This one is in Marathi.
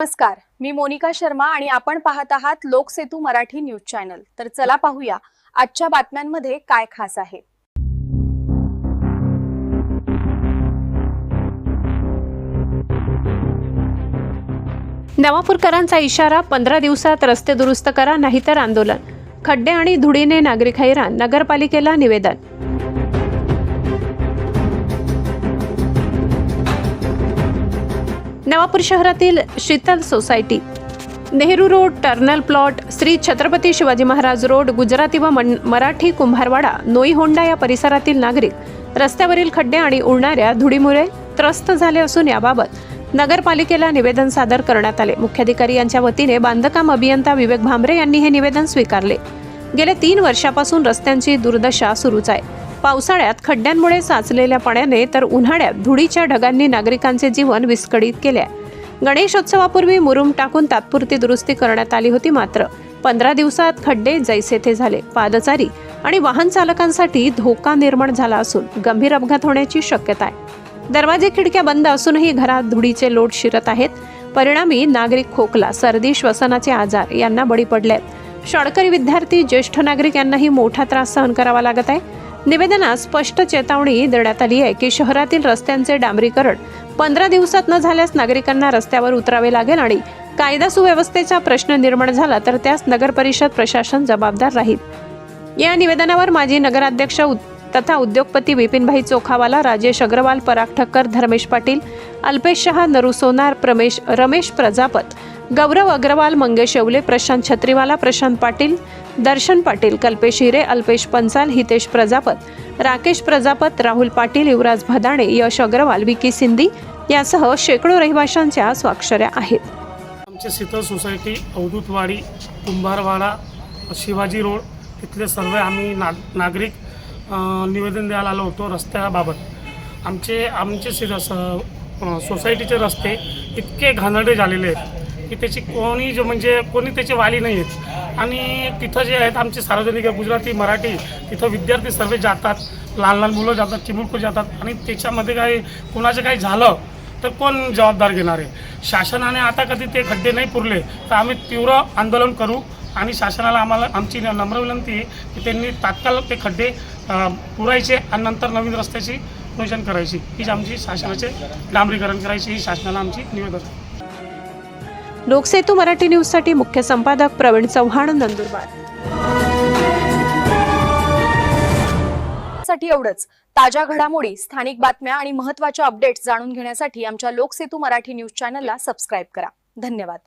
नमस्कार मी मोनिका शर्मा आणि आपण पाहत आहात लोकसेतू मराठी न्यूज चॅनल. तर चला पाहूया आजच्या बातम्यांमध्ये काय खास आहे. नवापूरकरांचा इशारा पंधरा दिवसात रस्ते दुरुस्त करा नाहीतर आंदोलन. खड्डे आणि धुळीने नागरिक हैराण नगरपालिकेला निवेदन. नवापूर शहरातील शीतल सोसायटी. नेहरू रोड टर्नल प्लॉट श्री छत्रपती शिवाजी महाराज रोड गुजराती व मन- मराठी कुंभारवाडा नोई होंडा या परिसरातील नागरिक रस्त्यावरील खड्डे आणि उडणाऱ्या धुळीमुळे त्रस्त झाले असून याबाबत नगरपालिकेला निवेदन सादर करण्यात आले. मुख्याधिकारी यांच्या वतीने बांधकाम अभियंता विवेक भांबरे यांनी हे निवेदन स्वीकारले. गेल्या तीन वर्षापासून रस्त्यांची दुर्दशा सुरूच आहे. पावसाळ्यात खड्ड्यांमुळे साचलेल्या पाण्याने तर उन्हाळ्यात धुळीच्या ढगांनी नागरिकांचे जीवन विस्कळीत केले आहे. गणेशोत्सवापूर्वी मुरुम टाकून तात्पुरती दुरुस्ती करण्यात आली होती मात्र पंधरा दिवसात खड्डे जैसे थे झाले. पादचारी आणि वाहन चालकांसाठी धोका निर्माण झाला असून गंभीर अपघात होण्याची शक्यता आहे. दरवाजे खिडक्या बंद असूनही घरात धुळीचे लोट शिरत आहेत. परिणामी नागरिक खोकला सर्दी श्वसनाचे आजार यांना बळी पडले आहेत. शाळकरी विद्यार्थी ज्येष्ठ नागरिक यांनाही मोठा त्रास सहन करावा लागत आहे. निवेदनात स्पष्ट चेतावणी देण्यात आली आहे की शहरातील रस्त्यांचे डांबरीकरण पंधरा दिवसात न झाल्यास नागरिकांना रस्त्यावर उतरावे लागेल आणि कायदा सुव्यवस्थेचा प्रश्न निर्माण झाला तर त्यास नगर परिषद प्रशासन जबाबदार राहील. या निवेदनावर माजी नगराध्यक्ष उद- तथा उद्योगपती विपिनभाई चोखावाला राजेश अग्रवाल पराग ठक्कर धर्मेश पाटील अल्पेश शहा नरू सोनार प्रमेश रमेश प्रजापत गौरव अग्रवाल मंगेश येवले प्रशांत छत्रीवाला प्रशांत पाटील दर्शन पाटील कल्पेश हिरे अल्पेश पंचाल हितेश प्रजापत राकेश प्रजापत राहुल पाटील युवराज भदाणे यश अग्रवाल विकी सिंधी यासह शेकडो रहिवाशांच्या स्वाक्षऱ्या आहेत. आमचे शीतल सोसायटी अवधूतवाडी कुंभारवाडा शिवाजी रोड तिथले सर्व आम्ही ना नागरिक निवेदन द्यायला आलो होतो रस्त्याबाबत. आमचे आमचे स- सोसायटीचे रस्ते इतके घाणडे झालेले आहेत. की त्याची कोणी जो म्हणजे कोणी त्याचे वाली नाही आहेत. आणि तिथं जे आहेत आमचे सार्वजनिक गुजराती मराठी तिथं विद्यार्थी सर्व जातात लहान लहान मुलं जातात चिमुरकू जातात आणि त्याच्यामध्ये काही कुणाचं काही झालं तर कोण जबाबदार घेणार आहे? शासनाने आता कधी ते खड्डे नाही पुरले तर आम्ही तीव्र आंदोलन करू आणि शासनाला आम्हाला आमची नम्र विनंती आहे की त्यांनी तात्काळ ते खड्डे पुरायचे आणि नंतर नवीन रस्त्याची नियोजन करायची. हीच आमची शासनाचे डांबरीकरण करायची ही शासनाला आमची निवेदन आहे. लोकसेतू मराठी न्यूजसाठी मुख्य संपादक प्रवीण चव्हाण नंदुरबार. साठी एवढंच. ताज्या घडामोडी स्थानिक बातम्या आणि महत्त्वाच्या अपडेट्स जाणून घेण्यासाठी आमच्या लोकसेतू मराठी न्यूज चॅनलला सबस्क्राईब करा. धन्यवाद.